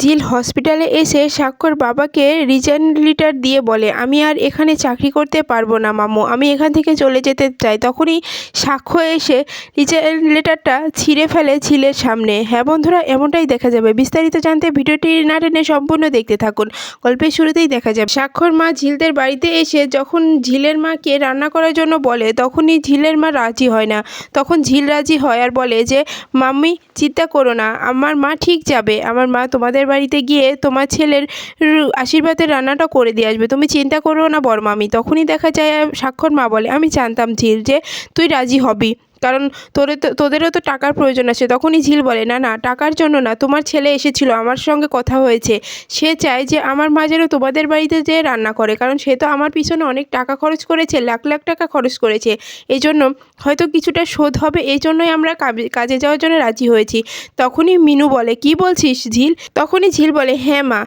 জিল হসপিটালে এসে স্বাক্ষর বাবাকে রিজাইন লিটার দিয়ে বলে, আমি আর এখানে চাকরি করতে পারব না, মামু। আমি এখান থেকে চলে যেতে চাই। তখনই সাক্ষ্য এসে রিজাইন লেটারটা ছিঁড়ে ফেলে ঝিলের সামনে। হ্যাঁ বন্ধুরা, এমনটাই দেখা যাবে। বিস্তারিত জানতে ভিডিওটি না টেনে সম্পূর্ণ দেখতে থাকুন। গল্পের শুরুতেই দেখা যাবে। স্বাক্ষর মা ঝিলদের বাড়িতে এসে যখন ঝিলের মাকে রান্না করার জন্য বলে, তখনই ঝিলের মা রাজি হয় না। তখন ঝিল রাজি হয় আর বলে যে, মাম্মি, চিন্তা করো না। আমার মা ঠিক যাবে। আমার মা তোমাদের বাড়িতে গিয়ে তোমার ছেলের আশীর্বাদের রান্নাটা করে দিয়ে আসবে। তুমি চিন্তা করো না বড় মামি, তখনই দেখা যায় স্বাক্ষর মা বলে, আমি জানতাম ঝিল যে তুই রাজি হবি। কারণ তোদের তো, তোদেরও তো টাকার প্রয়োজন আছে। তখনই ঝিল বলে, না না, টাকার জন্য না, তোমার ছেলে এসেছিল, আমার সঙ্গে কথা হয়েছে। সে চায় যে আমার মা যেন তোমাদের বাড়িতে যেয়ে রান্না করে, কারণ সে তো আমার পিছনে অনেক টাকা খরচ করেছে, লাখ লাখ টাকা খরচ করেছে। এই জন্য হয়তো কিছুটা শোধ হবে এই জন্যই আমরা কাজে যাওয়ার জন্য রাজি হয়েছি। তখনই মিনু বলে, কি বলছিস ঝিল? তখনই ঝিল বলে হ্যাঁ মা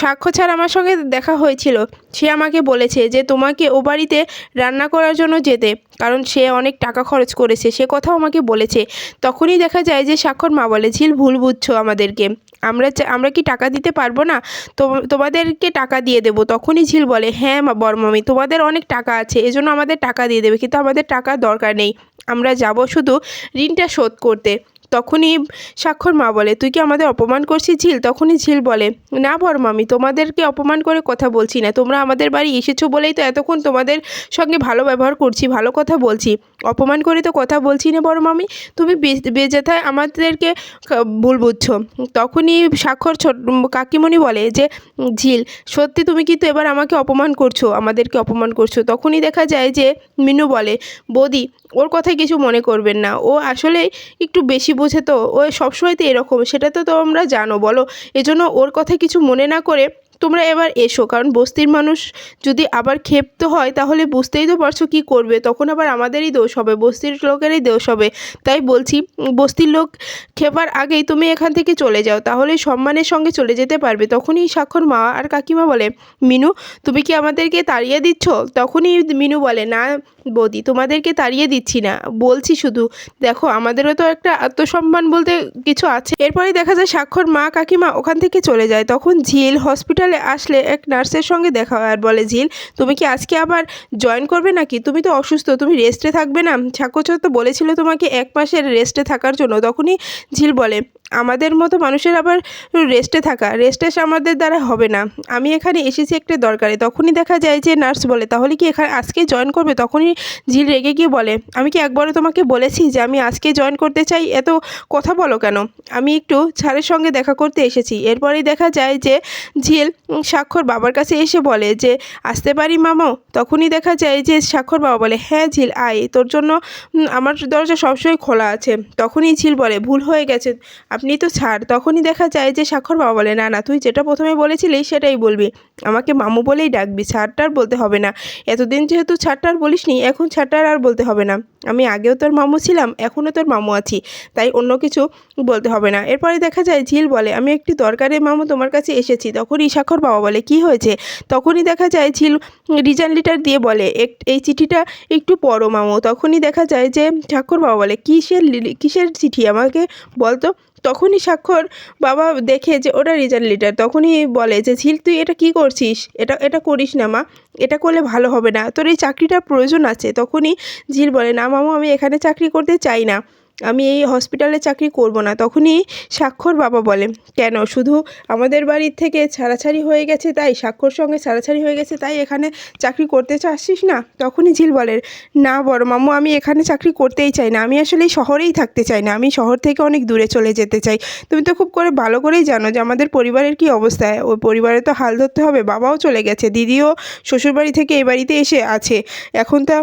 সাক্ষ্য ছাড়া আমার সঙ্গে দেখা হয়েছিল। সে আমাকে বলেছে যে তোমাকে ও বাড়িতে রান্না করার জন্য যেতে, কারণ সে অনেক টাকা খরচ করেছে, সে কথাও আমাকে বলেছে। তখনই দেখা যায় যে স্বাক্ষর মা বলে, ঝিল, ভুল বুঝছ আমাদেরকে। আমরা আমরা কি টাকা দিতে পারব না? তো, তোমাদেরকে টাকা দিয়ে দেবো। তখনই ঝিল বলে হ্যাঁ মা বরমামি তোমাদের অনেক টাকা আছে, এজন্য আমাদের টাকা দিয়ে দেবে, কিন্তু আমাদের টাকা দরকার নেই। আমরা যাব শুধু ঋণটা শোধ করতে। তখনই স্বাক্ষর মা বলে, তুই কি আমাদের অপমান করছিস ঝিল? তখনই ঝিল বলে, না বড় মামি, তোমাদেরকে অপমান করে কথা বলছি না। তোমরা আমাদের বাড়ি এসেছ বলেই তো এতক্ষণ তোমাদের সঙ্গে ভালো ব্যবহার করছি, ভালো কথা বলছি। অপমান করে তো কথা বলছি না বড় মামি, তুমি বেজেথায় আমাদেরকে ভুল বুঝছ। তখনই স্বাক্ষর কাকিমণি বলে যে, ঝিল, সত্যি তুমি কিন্তু এবার আমাকে অপমান করছ, আমাদেরকে অপমান করছ। তখনই দেখা যায় যে, মিনু বলে, বৌদি ওর কথায় কিছু মনে করবেন না। ও আসলে একটু বেশি বোঝে তো। ও সবসময় তো এরকম। সেটা তো তোমরা জানো, বলো। এজন্য ওর কথা কিছু মনে না করে তোমরা এবার এসো, কারণ বস্তির মানুষ যদি আবার ক্ষেপ্ত হয়, তাহলে বুঝতেই তো পারছ কী করবে। তখন আবার আমাদেরই দোষ হবে, বস্তির লোকেরই দোষ হবে। তাই বলছি, বস্তির লোক খেপার আগেই তুমি এখান থেকে চলে যাও, তাহলে সম্মানের সঙ্গে চলে যেতে পারবে। তখনই স্বাক্ষর মা আর কাকিমা বলে, মিনু, তুমি কি আমাদেরকে তাড়িয়ে দিচ্ছ? তখনই মিনু বলে, না বৌদি, তোমাদেরকে তাড়িয়ে দিচ্ছি না, বলছি শুধু, দেখো, আমাদেরও তো একটা আত্মসম্মান বলতে কিছু আছে। এরপরে দেখা যায় স্বাক্ষর মা কাকিমা ওখান থেকে চলে যায়। তখন ঝিল হসপিটালে আসলে এক নার্সের সঙ্গে দেখা হয় আর বলে, ঝিল, তুমি কি আজকে আবার জয়েন করবে নাকি? তুমি তো অসুস্থ, তুমি রেস্টে থাকবে না। স্বাক্ষর তো বলেছিল তোমাকে এক মাসের রেস্টে থাকার জন্য। তখনই ঝিল বলে, আমাদের মতো মানুষের আবার রেস্টে থাকা রেস্টে আমাদের দ্বারা হবে না। আমি এখানে এসেছি একটা দরকারে। তখনই দেখা যায় যে নার্স বলে, তাহলে কি এখানে আজকে জয়েন করবে? তখনই ঝিল রেগে গিয়ে বলে, আমি কি একবারও তোমাকে বলেছি যে আমি আজকে জয়েন করতে চাই? এত কথা বলো কেন? আমি একটু ছাড়ের সঙ্গে দেখা করতে এসেছি। এরপরেই দেখা যায় যে ঝিল স্বাক্ষর বাবার কাছে এসে বলে যে, আসতে পারি মামো? তখনই দেখা যায় যে স্বাক্ষর বাবা বলে হ্যাঁ ঝিল, আয়। তোর জন্য আমার দরজা সবসময় খোলা আছে। তখনই ঝিল বলে, ভুল হয়ে গেছে, আপনি তো ছাড়। তখনই দেখা যায় যে স্বাক্ষর বাবা বলে, না না, তুই যেটা প্রথমে বলেছিলি সেটাই বলবি। আমাকে মামু বলেই ডাকবি ছাড়টার বলতে হবে না। এতদিন যেহেতু ছাড়টা ছাড়টার বলিসনি, এখন ছাড়টার আর বলতে হবে না। আমি আগেও তোর মামু ছিলাম এখনও তোর মামু আছি, তাই অন্য কিছু বলতে হবে না। এরপরে দেখা যায় ঝিল বলে, আমি একটি দরকারে মামু তোমার কাছে এসেছি। তখনই স্বাক্ষর বাবা বলে, কি হয়েছে? তখনই দেখা যায় ঝিল রিজান লিটার দিয়ে বলে এই চিঠিটা একটু পড়ো মামু। তখনই দেখা যায় যে ঠাকুর বাবা বলে, কিসের কিসের চিঠি আমাকে বলতো? তখনই স্বাক্ষর বাবা দেখে যে ওটা রিজাল্ট লেটার তখনই বলে যে, ঝিল, তুই এটা কি করছিস? এটা এটা করিস না মা, এটা করলে ভালো হবে না। তোর এই চাকরিটার প্রয়োজন আছে। তখনই ঝিল বলে, না মামু, আমি এখানে চাকরি করতে চাই না। আমি এই হসপিটালে চাকরি করব না। তখনই স্বাক্ষর বাবা বলে, কেন? শুধু আমাদের বাড়ির থেকে ছাড়াছাড়ি হয়ে গেছে তাই, স্বাক্ষর সঙ্গে ছাড়াছাড়ি হয়ে গেছে তাই এখানে চাকরি করতে চাচ্ছিস না? তখনই ঝিল বলে, না বড় মামু, আমি এখানে চাকরি করতেই চাই না। আমি আসলে শহরেই থাকতে চাই না। আমি শহর থেকে অনেক দূরে চলে যেতে চাই। তুমি তো খুব করে ভালো করেই জানো যে আমাদের পরিবারের কি অবস্থা। ওই পরিবারে তো হাল ধরতে হবে, বাবাও চলে গেছে, দিদিও শ্বশুরবাড়ি থেকে এই বাড়িতে এসে আছে। এখন তা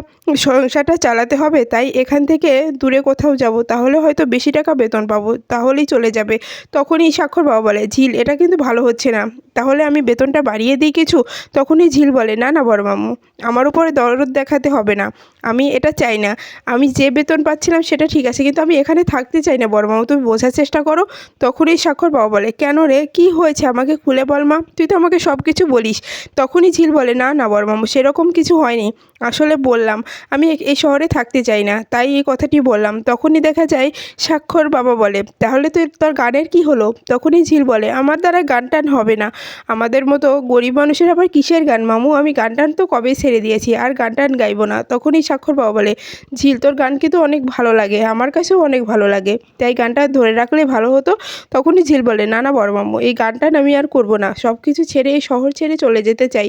সংসারটা চালাতে হবে, তাই এখান থেকে দূরে কোথাও যাব তাহলে হয়তো বেশি টাকা বেতন পাবো, তাহলেই চলে যাবে। তখনই স্বাক্ষর বাবা বলে, ঝিল, এটা কিন্তু ভালো হচ্ছে না। তাহলে আমি বেতনটা বাড়িয়ে দিই কিছু? তখনই ঝিল বলে, না না, বড় মামু, আমার উপরে দরদ দেখাতে হবে না। আমি এটা চাই না। আমি যে বেতন পাচ্ছিলাম সেটা ঠিক আছে, কিন্তু আমি এখানে থাকতে চাই না, বড় মামু, তুমি বোঝার চেষ্টা করো। তখনই স্বাক্ষর বাবা বলে, কেন রে, কী হয়েছে? আমাকে খুলে বল মা, তুই তো আমাকে সব কিছু বলিস। তখনই ঝিল বলে, না না, বড় মামু, সেরকম কিছু হয়নি। আসলে বললাম, আমি এই শহরে থাকতে চাই না, তাই এই কথাটি বললাম। তখনই দেখা যায়, স্বাক্ষর বাবা বলে, তাহলে তো তোর গানের কি হলো? তখনই ঝিল বলে, আমার দ্বারা গান টান হবে না। আমাদের মতো গরিব মানুষের আবার কিসের গান? মামু, আমি গান টান তো কবেই ছেড়ে দিয়েছি, আর গান টান গাইবো না। তখনই স্বাক্ষর বাবা বলে, ঝিল, তোর গান কিন্তু অনেক ভালো লাগে, আমার কাছেও অনেক ভালো লাগে। তাই গানটা ধরে রাখলে ভালো হতো? তখনই ঝিল বলে, না না, বড় মামু, এই গান টান আমি আর করব না। সব কিছু ছেড়ে এই শহর ছেড়ে চলে যেতে চাই।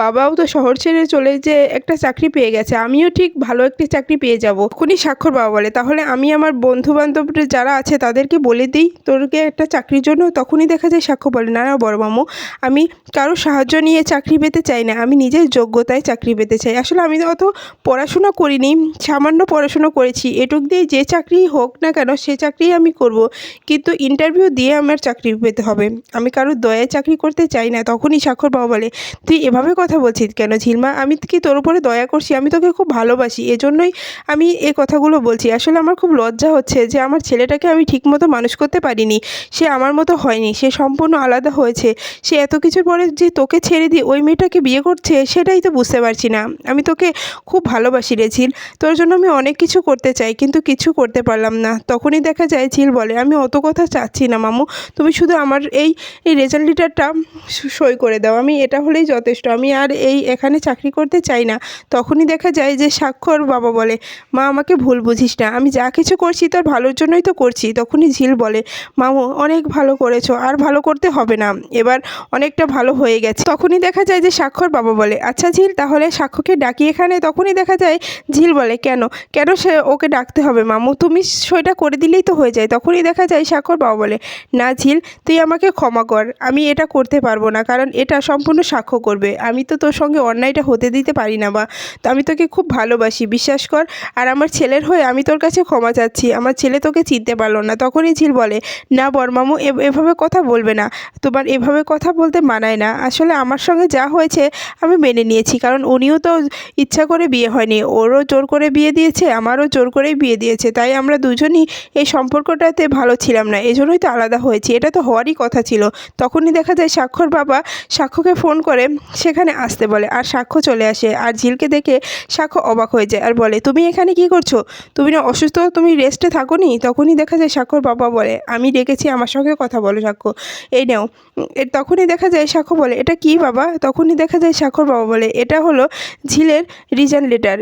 বাবাও তো শহর ছেড়ে চলে যে একটা চাকরি পেয়ে গেছে, আমিও ঠিক ভালো একটি চাকরি পেয়ে যাব। তখনই স্বাক্ষর বাবা বলে, তাহলে আমি আমার বন্ধু বান্ধব যারা আছে তাদেরকে বলে দিই, তোরকে একটা চাকরির জন্য তখনই দেখা যায় সাক্ষ্য বলে, না না, বড় মামু, আমি কারও সাহায্য নিয়ে চাকরি পেতে চাই না, আমি নিজের যোগ্যতায় চাকরি পেতে চাই। আসলে আমি অত পড়াশোনা করিনি, সামান্য পড়াশুনো করেছি, এটুক দিয়ে যে চাকরি হোক না কেন সে চাকরি আমি করব। কিন্তু ইন্টারভিউ দিয়ে আমার চাকরি পেতে হবে। আমি কারোর দয়ায় চাকরি করতে চাই না, তখনই স্বাক্ষর বাবা বলে, তুই এভাবে কথা বলছিস কেন ঝিলমা? আমি কি তোর উপরে দয়া করছি? আমি তোকে খুব ভালোবাসি, এজন্যই আমি এই কথাগুলো বলছি। আসলে আমার খুব লজ্জা হচ্ছে যে আমার ছেলেটাকে আমি ঠিকমতো মানুষ করতে পারিনি। সে আমার মতো হয়নি, সে সম্পূর্ণ আলাদা হয়েছে। সে এত কিছুর পরে যে তোকে ছেড়ে দিয়ে ওই মেয়েটাকে বিয়ে করছে, সেটাই তো বুঝতে পারছি না। আমি তোকে খুব ভালোবাসি রে ঝিল। তোর জন্য আমি অনেক কিছু করতে চাই, কিন্তু কিছু করতে পারলাম না। তখনই দেখা যায় ঝিল বলে, আমি অত কথা চাচ্ছি না মামু। তুমি শুধু আমার এই এই রেজাল্ট লিটারটা সই করে দাও। আমি এটা হলেই যথেষ্ট। আমি আর এই এখানে চাকরি করতে চাই না। তখনই দেখা যায় যে স্বাক্ষর বাবা বলে, মা, আমাকে ভুল বুঝিস না। আমি যা কিছু করছি তোর ভালোর জন্যই তো করছি, তখনই ঝিল বলে, মামু, অনেক ভালো করেছ, আর ভালো করতে হবে না। এবার অনেকটা ভালো হয়ে গেছে। তখনই দেখা যায় যে স্বাক্ষর বাবা বলে আচ্ছা ঝিল, তাহলে সাক্ষ্যকে ডাকি এখানে? তখনই দেখা যায় ঝিল বলে, কেন? কেন সে ওকে ডাকতে হবে, মামু? তুমি সইটা করে দিলেই তো হয়ে যায়। তখনই দেখা যায় স্বাক্ষর বাবা বলে, না ঝিল, তুই আমাকে ক্ষমা কর, আমি এটা করতে পারব না, কারণ এটা সম্পূর্ণ সাক্ষ্য করবে। আমি তো তোর সঙ্গে অন্যায়টা হতে দিতে পারি না বা তো আমি তোকে খুব ভালোবাসি, বিশ্বাস কর, আর আমার ছেলের হয়ে আমি তোর কাছে ক্ষমা চাচ্ছি। আমার ছেলে তোকে চিনতে পারল না। তখনই ঝিল বলে, না বরমামু এভাবে কথা বলবে না। তোমার এভাবে কথা বলতে মানায় না। আসলে আমার সঙ্গে যা হয়েছে আমি মেনে নিয়েছি, কারণ উনিও তো ইচ্ছা করে বিয়ে হয়নি। ওরও জোর করে বিয়ে দিয়েছে, আমারও জোর করেই বিয়ে দিয়েছে। তাই আমরা দুজনই এই সম্পর্কটাতে ভালো ছিলাম না। এই জন্যই তো আলাদা হয়েছি। এটা তো হওয়ারই কথা ছিল। তখনই দেখা যায় সাক্ষর বাবা সাক্ষ্যকে ফোন করে, সেখানে আসতে বলে, আর সাক্ষ্য চলে আসে। আর ঝিলকে দেখে সাক্ষ্য অবাক হয়ে যায় আর বলে, তুমি এখানে কি করছ? তুমি না অসুস্থ, তুমি রেস্টে থাকো নি তখনই দেখা যায় সাক্ষর বাবা বলে, আমি ডেকেছি, আমার সঙ্গে কথা বলো সাক্ষ্য এই নাও তখনই দেখা যায় সাক্ষ্য বলে, এটা কি বাবা? তখনই দেখা যায় সাক্ষর বাবা বলে, এটা হলো ঝিলের রিজান লেটার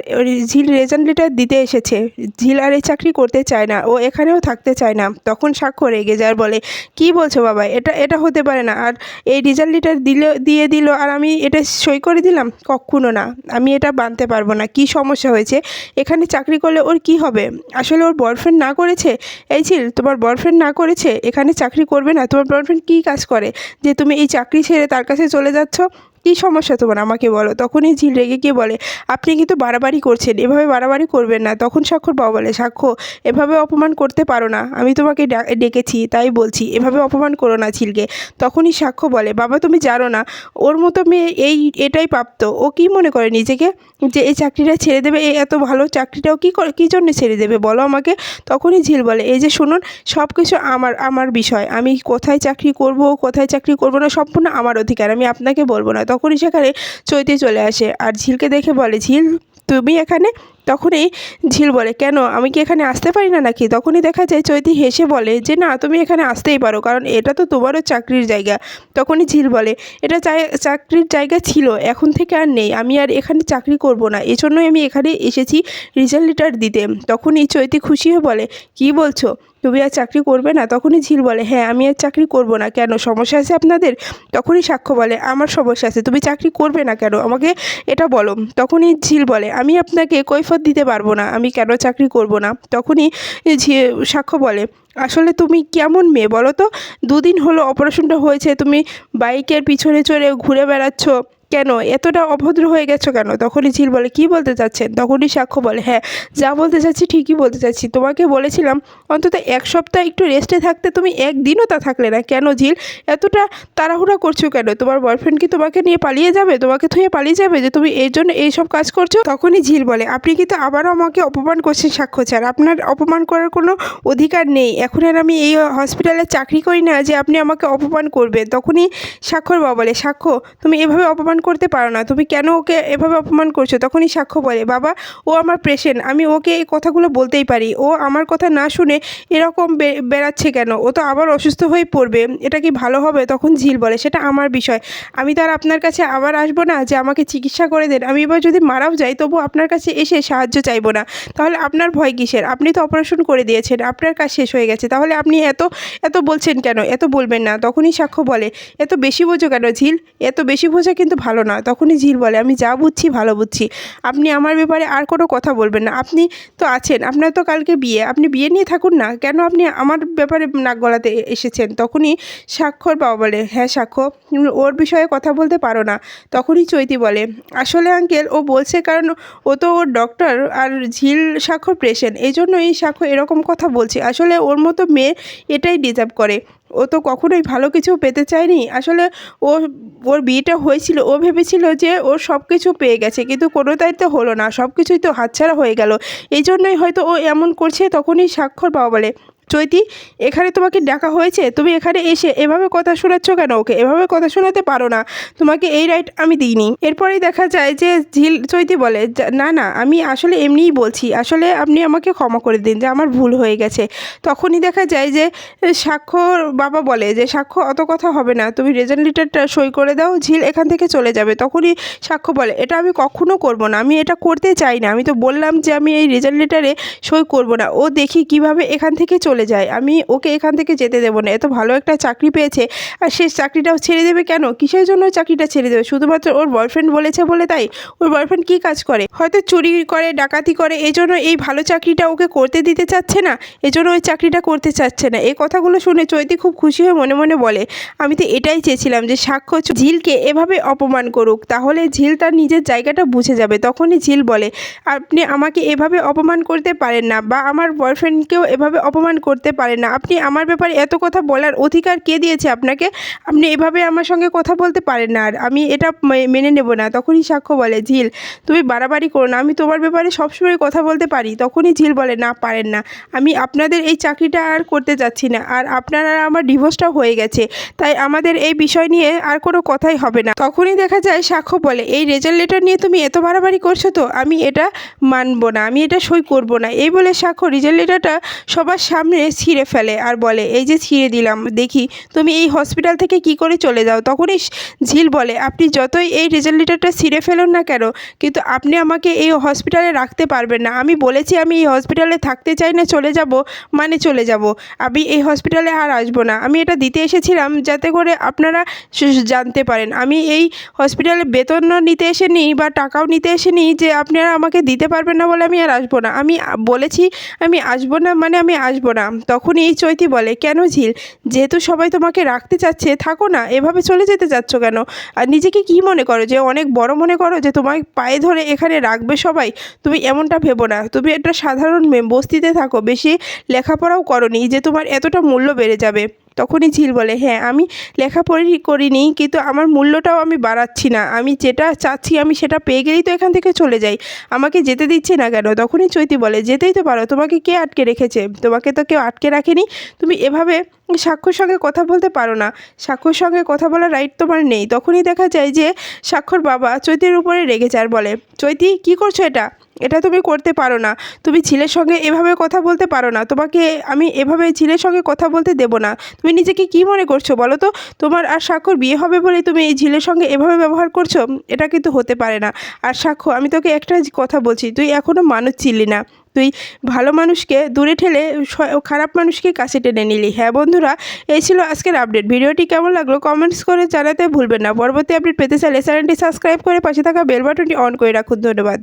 ঝিল রিজান লেটার দিতে এসেছে, ঝিল আর এই চাকরি করতে চায় না, ও এখানেও থাকতে চায় না। তখন সাক্ষ্য রেগে যায় বলে, কি বলছো বাবা, এটা এটা হতে পারে না, আর এই রিজাল্ট লেটার দিল, দিয়ে দিল, আর আমি এটা সই করে দিলাম? কখনো না, আমি এটা বানতে পারব না, কি সমস্যা হয়েছে? এখানে চাকরি করলে ওর কি হবে? আসলে ওর বয়ফ্রেন্ড না করেছে, এই ছিল, তোমার বয়ফ্রেন্ড না করেছে, এখানে চাকরি করবে না, তোমার বয়ফ্রেন্ড কী কাজ করে? যে তুমি এই চাকরি ছেড়ে তার কাছে চলে যাচ্ছ কী সমস্যা তোমার, আমাকে বলো। তখনই ঝিল রেগে গিয়ে বলে, আপনি কিন্তু বাড়াবাড়ি করছেন, এভাবে বাড়াবাড়ি করবেন না। তখন স্বাক্ষর বাবা বলে, সাক্ষ্য, এভাবে অপমান করতে পারো না। আমি তোমাকে ডেকেছি, তাই বলছি, এভাবে অপমান করো না ঝিলকে। তখনই সাক্ষ্য বলে, বাবা, তুমি জানো না, ওর মতো মেয়ে এই, এটাই প্রাপ্ত। ও কি মনে করে নিজেকে? যে এই চাকরিটা ছেড়ে দেবে এই এত ভালো চাকরিটাও কী করে, কী জন্য ছেড়ে দেবে? বলো আমাকে। তখনই ঝিল বলে, এই যে শুনুন সব কিছু আমার আমার বিষয়। আমি কোথায় চাকরি করব, কোথায় চাকরি করব না, সম্পূর্ণ আমার অধিকার। আমি আপনাকে বলব না। তখনই সেখানে চৈতে চলে আসে। আর ঝিলকে দেখে বলে, ঝিল, তুমি এখানে? তখনই ঝিল বলে, কেন? আমি কি এখানে আসতে পারি না নাকি? তখনই দেখা যায় চৈতি হেসে বলে, যে না, তুমি এখানে আসতেই পারো, কারণ এটা তো তোমারও চাকরির জায়গা। তখনই ঝিল বলে, এটা চাকরির জায়গা ছিল, এখন থেকে আর নেই, আমি আর এখানে চাকরি করব না, এজন্যই আমি এখানে এসেছি রিজাল্ট লেটার দিতে। তখনই চৈতি খুশি হয়ে বলে, কি বলছো? তুমি আর চাকরি করবে না? তখনই ঝিল বলে হ্যাঁ আমি আর চাকরি করব না। কেন? সমস্যা আছে আপনাদের? তখনই সাক্ষ্য বলে, আমার সমস্যা আছে, তুমি চাকরি করবে না কেন? আমাকে এটা বলো। তখনই ঝিল বলে, আমি আপনাকে কৈফত দিতে পারব না, আমি কেন চাকরি করব না? তখনই সাক্ষ্য বলে, আসলে তুমি কেমন মেয়ে বলো তো? দুদিন হলো অপারেশনটা হয়েছে, তুমি বাইকের পিছনে চড়ে ঘুরে বেড়াচ্ছ। কেন? এতটা অভদ্র হয়ে গেছো কেন? তখনই ঝিল বলে, কি বলতে চাচ্ছেন? তখনই সাক্ষ্য বলে হ্যাঁ যা বলতে চাচ্ছি ঠিকই বলতে চাচ্ছি। তোমাকে বলেছিলাম, অন্তত এক সপ্তাহ একটু রেস্টে থাকতে তুমি একদিনও তা থাকলে না। কেন ঝিল? এতটা তাড়াহুড়া করছ কেন? তোমার বয়ফ্রেন্ড কি তোমাকে নিয়ে পালিয়ে যাবে? তোমাকে থুয়ে পালিয়ে যাবে যে তুমি এই জন্য এইসব কাজ করছ? তখনই ঝিল বলে, আপনি কিন্তু আবারও আমাকে অপমান করছেন, সাক্ষ্য স্যার আপনার অপমান করার কোনো অধিকার নেই। এখন আর আমি এই হসপিটালে চাকরি করি না যে আপনি আমাকে অপমান করবেন। তখনই সাক্ষর বাবা বলে, সাক্ষ্য, তুমি এভাবে অপমান করতে পারো না। তুমি কেন ওকে এভাবে অপমান করছ? তখনই সাক্ষ্য বলে, বাবা, ও আমার পেশেন্ট আমি ওকে এই কথাগুলো বলতেই পারি। ও আমার কথা না শুনে এরকম বেড়াচ্ছে কেন? ও তো আবার অসুস্থ হয়ে পড়বে। এটা কি ভালো হবে? তখন ঝিল বলে, সেটা আমার বিষয়। আমি তো আর আপনার কাছে আবার আসব না যে আমাকে চিকিৎসা করে দেন। আমি এবার যদি মারাও যাই, তবু আপনার কাছে এসে সাহায্য চাইব না। তাহলে আপনার ভয় কিসের? আপনি তো অপারেশন করে দিয়েছেন। আপনার কাজ শেষ হয়ে গেছে। তাহলে আপনি এত এত বলছেন কেন? এত বলবেন না। তখনই সাক্ষ্য বলে, এত বেশি বোঝো কেন ঝিল? এত বেশি বোঝা কিন্তু ভালো না তখনই ঝিল বলে, আমি যা বুঝছি ভালো বুঝছি। আপনি আমার ব্যাপারে আর কোনো কথা বলবেন না। আপনি তো আছেন, আপনার তো কালকে বিয়ে। আপনি বিয়ে নিয়ে থাকুন না। কেন আপনি আমার ব্যাপারে নাক গলাতে এসেছেন? তখনই স্বাক্ষর বাবা বলে হ্যাঁ সাক্ষ্য ওর বিষয়ে কথা বলতে পারো না। তখনই চৈতি বলে, আসলে আঙ্কেল, ও বলছে কারণ ও তো ওর ডক্টর আর ঝিল স্বাক্ষর পেশেন্ট এই জন্য এই সাক্ষ্য এরকম কথা বলছে। আসলে ওর মতো মেয়ে এটাই ডিজার্ভ করে। ও তো কখনোই ভালো কিছু পেতে চায়নি। আসলে ও, ওর বিয়েটা হয়েছিল, ও ভেবেছিল যে ও সব কিছু পেয়ে গেছে, কিন্তু কোনোটাই তো হলো না সব কিছুই তো হাতছাড়া হয়ে গেল। এই জন্যই হয়তো ও এমন করছে তখনই স্বাক্ষর পাওয়া বলে। চৈতি, এখানে তোমাকে ডাকা হয়েছে, তুমি এখানে এসে এভাবে কথা শোনাচ্ছ কেন? ওকে এভাবে কথা শোনাতে পারো না। তোমাকে এই রাইট আমি দিইনি। এরপরেই দেখা যায় যে ঝিল, চৈতি বলে, "যা- না না, আমি আসলে এমনিই বলছি, আসলে আপনি আমাকে ক্ষমা করে দিন, যে আমার ভুল হয়ে গেছে। তখনই দেখা যায় যে সাক্ষ্যর বাবা বলে যে, সাক্ষ্য অত কথা হবে না, তুমি রেজাল্ট লিটারটা সই করে দাও, ঝিল এখান থেকে চলে যাবে। তখনই সাক্ষ্য বলে, এটা আমি কখনো করব না, আমি এটা করতে চাই না, আমি তো বললাম যে আমি এই রেজাল্ট লিটারে সই করব না। ও দেখি কীভাবে এখান থেকে চলে যায়। আমি ওকে এখান থেকে যেতে দেবো না। এত ভালো একটা চাকরি পেয়েছে আর সে চাকরিটাও ছেড়ে দেবে কেন? কিসের জন্য চাকরিটা ছেড়ে দেবে? শুধুমাত্র ওর বয়ফ্রেন্ড বলেছে বলে তাই? ওর বয়ফ্রেন্ড কী কাজ করে? হয়তো চুরি করে, ডাকাতি করে এই জন্য এই ভালো চাকরিটা ওকে করতে দিতে চাচ্ছে না? এই জন্য ওই চাকরিটা করতে চাচ্ছে না। এই কথাগুলো শুনে চৈতি খুব খুশি হয়ে মনে মনে বলে, আমি তো এটাই চেয়েছিলাম যে সাক্ষ্য ঝিলকে এভাবে অপমান করুক, তাহলে ঝিল তার নিজের জায়গাটা বুঝে যাবে। তখনই ঝিল বলে, আপনি আমাকে এভাবে অপমান করতে পারেন না বা আমার বয়ফ্রেন্ডকেও এভাবে অপমান করতে পারে না। আপনি আমার ব্যাপারে এত কথা বলার অধিকার কে দিয়েছে আপনাকে? আপনি এভাবে আমার সঙ্গে কথা বলতে পারেন না আর। আমি এটা মেনে নেব না। তখনই সাক্ষ্য বলে, ঝিল, তুমি বাড়াবাড়ি করো না। আমি তোমার ব্যাপারে সবসময় কথা বলতে পারি। তখনই ঝিল বলে, না, পারেন না। আমি আপনাদের এই চাকরিটা আর করতে যাচ্ছি না। আর আপনার আমার ডিভোর্সটাও হয়ে গেছে। তাই আমাদের এই বিষয় নিয়ে আর কোনো কথাই হবে না। তখনই দেখা যায়, সাক্ষ্য বলে, এই রেজাল্ট লেটার নিয়ে তুমি এত বাড়াবাড়ি করছ তো? আমি এটা মানবো না। আমি এটা সই করব না। এই বলে সাক্ষ্য রেজাল্ট লেটারটা সবার সামনে ছিঁড়ে ফেলে আর বলে, এই যে ছিঁড়ে দিলাম, দেখি তুমি এই হসপিটাল থেকে কি করে চলে যাও? তখনই ঝিল বলে, আপনি যতই এই রেজাল্ট লেটারটা ছিঁড়ে ফেলুন না কেন, কিন্তু আপনি আমাকে এই হসপিটালে রাখতে পারবেন না। আমি বলেছি আমি এই হসপিটালে থাকতে চাই না, চলে যাব মানে চলে যাব। আমি এই হসপিটালে আর আসব না। আমি এটা দিতে এসেছিলাম যাতে করে আপনারা জানতে পারেন। আমি এই হসপিটালে বেতনও নিতে এসেনি বা টাকাও নিতে এসেনি যে আপনারা আমাকে দিতে পারবেন না বলে আমি আর আসব না। আমি বলেছি আমি আসব না মানে আমি আসব না। তখনই এই চৈতি বলে, কেন ঝিল? যেহেতু সবাই তোমাকে রাখতে চাচ্ছে, থাকো না, এভাবে চলে যেতে চাচ্ছ কেন? আর নিজেকে কি মনে করো যে, অনেক বড় মনে করো যে, তোমায় পায়ে ধরে এখানে রাখবে সবাই? তুমি এমনটা ভেবো না। তুমি একটা সাধারণ বস্তিতে থাকো, বেশি লেখাপড়াও করনি যে, তোমার এতটা মূল্য বেড়ে যাবে। তখনই ঝিল বলে হ্যাঁ আমি লেখাপড়ি করিনি, কিন্তু আমার মূল্যটাও আমি বাড়াচ্ছি না। আমি যেটা চাচ্ছি, আমি সেটা পেয়ে গেলেই তো এখান থেকে চলে যাই। আমাকে যেতে দিচ্ছে না কেন? তখনই চৈতি বলে, যেতেই তো পারো, তোমাকে কে আটকে রেখেছে? তোমাকে তো কেউ আটকে রাখেনি। তুমি এভাবে সাক্ষর সঙ্গে কথা বলতে পারো না। সাক্ষর সঙ্গে কথা বলার রাইট তোমার নেই। তখনই দেখা যায় যে সাক্ষর বাবা চৈতির উপরে রেগে যায় আর বলে, চৈতি, কী করছ এটা? এটা তুমি করতে পারো না। তুমি ছেলের সঙ্গে এভাবে কথা বলতে পারো না। তোমাকে আমি এভাবে ছেলের সঙ্গে কথা বলতে দেবো না। তুমি নিজেকে কি মনে করছ বলো তো? তোমার আর স্বাক্ষর বিয়ে হবে বলে তুমি এই ঝিলের সঙ্গে এভাবে ব্যবহার করছ? এটা কিন্তু হতে পারে না। আর সাক্ষ্য আমি তোকে একটা কথা বলছি। তুই এখনও মানুষ ছিলি না। তুই ভালো মানুষকে দূরে ঠেলে খারাপ মানুষকে কাছে টেনে নিলি। হ্যাঁ বন্ধুরা, এই ছিল আজকের আপডেট ভিডিওটি কেমন লাগল কমেন্টস করে জানাতে ভুলবেন না। পরবর্তী আপডেট পেতে চাইলে চ্যানেলটি সাবস্ক্রাইব করে পাশে থাকা বেল বাটনটি অন করে রাখুন। ধন্যবাদ।